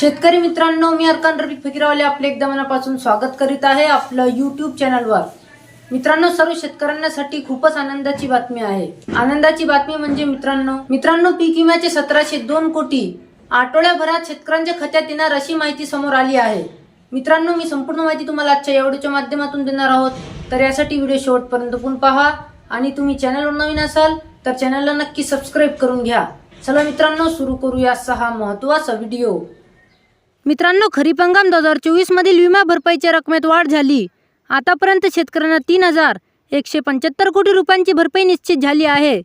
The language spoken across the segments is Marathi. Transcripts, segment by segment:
शेतकरी मित्रांनो मी अर्कान रफिक फकीरावाले आपले एकदा मनापासून स्वागत करीत आहे आपलं युट्यूब चॅनलवर मित्रांनो सर्व शेतकऱ्यांसाठी खूपच आनंदाची बातमी आहे. आनंदाची बातमी म्हणजे मित्रांनो मित्रांनो पीक विम्याचे सतराशे दोन कोटी. आठवड्याभरात शेतकऱ्यांच्या खात्यात येणार अशी माहिती समोर आली आहे. मित्रांनो मी संपूर्ण माहिती तुम्हाला आजच्या एवढीच्या माध्यमातून देणार आहोत. तर यासाठी व्हिडिओ शेवटपर्यंत पण पहा. आणि तुम्ही चॅनलवर नवीन असाल तर चॅनलला नक्की सबस्क्राईब करून घ्या. चला मित्रांनो सुरू करूया सहा महत्त्वाचा व्हिडिओ. मित्रांनो खरीप हंगाम दोन हजार चोवीस मधील विमा भरपाईच्या रकमेत वाढ झाली. आतापर्यंत शेतकऱ्यांना तीन हजार एकशे पंच्याहत्तर कोटी रुपयांची भरपाई निश्चित झाली आहे.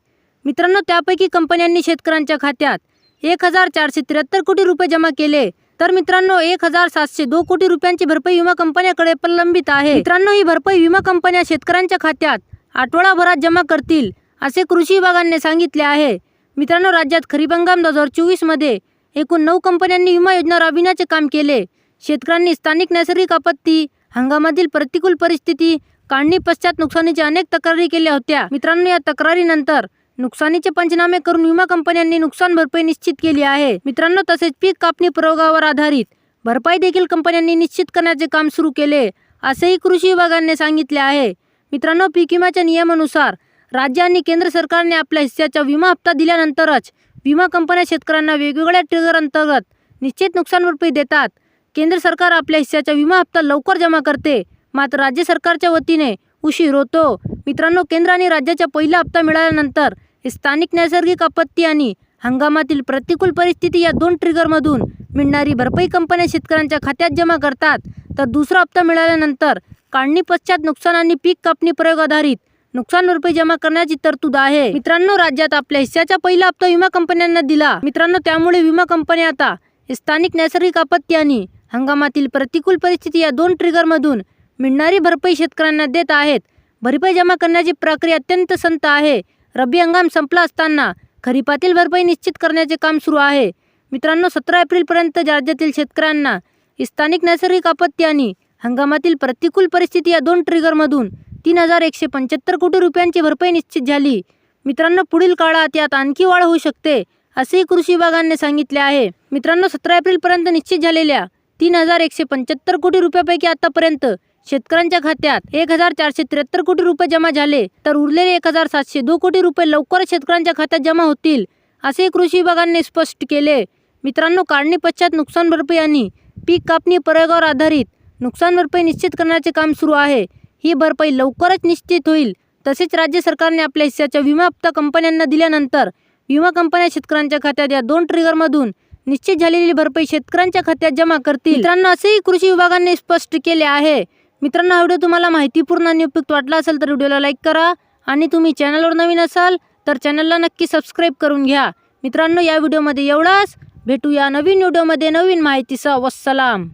मित्रांनो त्यापैकी कंपन्यांनी शेतकऱ्यांच्या खात्यात एक हजार चारशे त्र्याहत्तर कोटी रुपये जमा केले. तर मित्रांनो एक हजार सातशे दो कोटी रुपयांची भरपाई विमा कंपन्याकडे प्रलंबित आहे. मित्रांनो ही भरपाई विमा कंपन्या शेतकऱ्यांच्या खात्यात आठवडाभरात जमा करतील असे कृषी विभागाने सांगितले आहे. मित्रांनो राज्यात खरीप हंगाम दोन हजार चोवीसमध्ये एकूण नऊ कंपन्यांनी विमा योजना राबविण्याचे काम केले. शेतकऱ्यांनी स्थानिक नैसर्गिक आपत्ती हंगामातील प्रतिकूल परिस्थिती काढणी पश्चात नुकसानीच्या अनेक तक्रारी केल्या होत्या. मित्रांनो या तक्रारीनंतर नुकसानीचे पंचनामे करून विमा कंपन्यांनी नुकसान भरपाई निश्चित केली आहे. मित्रांनो तसेच पीक कापणी प्रयोगावर आधारित भरपाई देखील कंपन्यांनी निश्चित करण्याचे काम सुरू केले असेही कृषी विभागाने सांगितले आहे. मित्रांनो पीक विम्याच्या नियमानुसार राज्य आणि केंद्र सरकारने आपल्या हिस्स्याचा विमा हप्ता दिल्यानंतरच विमा कंपन्या शेतकऱ्यांना वेगवेगळ्या ट्रिगर अंतर्गत निश्चित नुकसान भरपाई देतात. केंद्र सरकार आपल्या हिस्साचा विमा हप्ता लवकर जमा करते. मात्र राज्य सरकारच्या वतीने उशीर होतो. मित्रांनो केंद्र आणि राज्याचा पहिला हप्ता मिळाल्यानंतर स्थानिक नैसर्गिक आपत्ती आणि हंगामातील प्रतिकूल परिस्थिती या दोन ट्रिगरमधून मिळणारी भरपाई कंपन्या शेतकऱ्यांच्या खात्यात जमा करतात. तर दुसरा हप्ता मिळाल्यानंतर काढणी पश्चात नुकसान आणि पीक कापणी प्रयोग आधारित नुकसान भरपाई जमा करण्याची तरतूद आहे. मित्रांनो राज्यात आपल्या हिस्साचा पहिला हप्ता विमा कंपन्यांना दिला. मित्रांनो त्यामुळे विमा कंपन्या आता स्थानिक नैसर्गिक आपत्ती आणि हंगामातील प्रतिकूल परिस्थिती या दोन ट्रिगरमधून मिळणारी भरपाई शेतकऱ्यांना देत आहेत. भरपाई जमा करण्याची प्रक्रिया अत्यंत संत आहे. रब्बी हंगाम संपला असताना खरीपातील भरपाई निश्चित करण्याचे काम सुरू आहे. मित्रांनो सतरा एप्रिलपर्यंत राज्यातील शेतकऱ्यांना स्थानिक नैसर्गिक आपत्ती आणि हंगामातील प्रतिकूल परिस्थिती या दोन ट्रिगरमधून तीन हजार एकशे पंच्याहत्तर कोटी रुपयांची भरपाई निश्चित झाली. मित्रांनो पुढील काळात यात आणखी वाढ होऊ शकते असेही कृषी विभागाने सांगितले आहे. मित्रांनो सतरा एप्रिलपर्यंत निश्चित झालेल्या तीन हजार एकशे पंच्याहत्तर कोटी रुपयापैकी आतापर्यंत शेतकऱ्यांच्या खात्यात एक हजार चारशे त्र्याहत्तर कोटी रुपये जमा झाले तर उरलेले एक हजार सातशे दो कोटी रुपये लवकरच शेतकऱ्यांच्या खात्यात जमा होतील असे कृषी विभागाने स्पष्ट केले. मित्रांनो काढणी पश्चात नुकसान भरपाई आणि पीक कापणी प्रयोगावर आधारित नुकसान भरपाई निश्चित करण्याचे काम सुरू आहे. ही भरपाई लवकरच निश्चित होईल. तसेच राज्य सरकारने आपल्या हिस्साच्या विमा हप्ता कंपन्यांना दिल्यानंतर विमा कंपन्या शेतकऱ्यांच्या खात्यात या दोन ट्रिगरमधून निश्चित झालेली भरपाई शेतकऱ्यांच्या खात्यात जमा करतील. मित्रांनो असेही कृषी विभागाने स्पष्ट केले आहे. मित्रांनो हा व्हिडिओ तुम्हाला माहितीपूर्ण आणि उपयुक्त वाटला असेल तर व्हिडिओला लाईक करा आणि तुम्ही चॅनलवर नवीन असाल तर चॅनलला नक्की सबस्क्राईब करून घ्या. मित्रांनो या व्हिडिओमध्ये एवढाच. भेटू या नवीन व्हिडिओमध्ये नवीन माहितीसह. वसलाम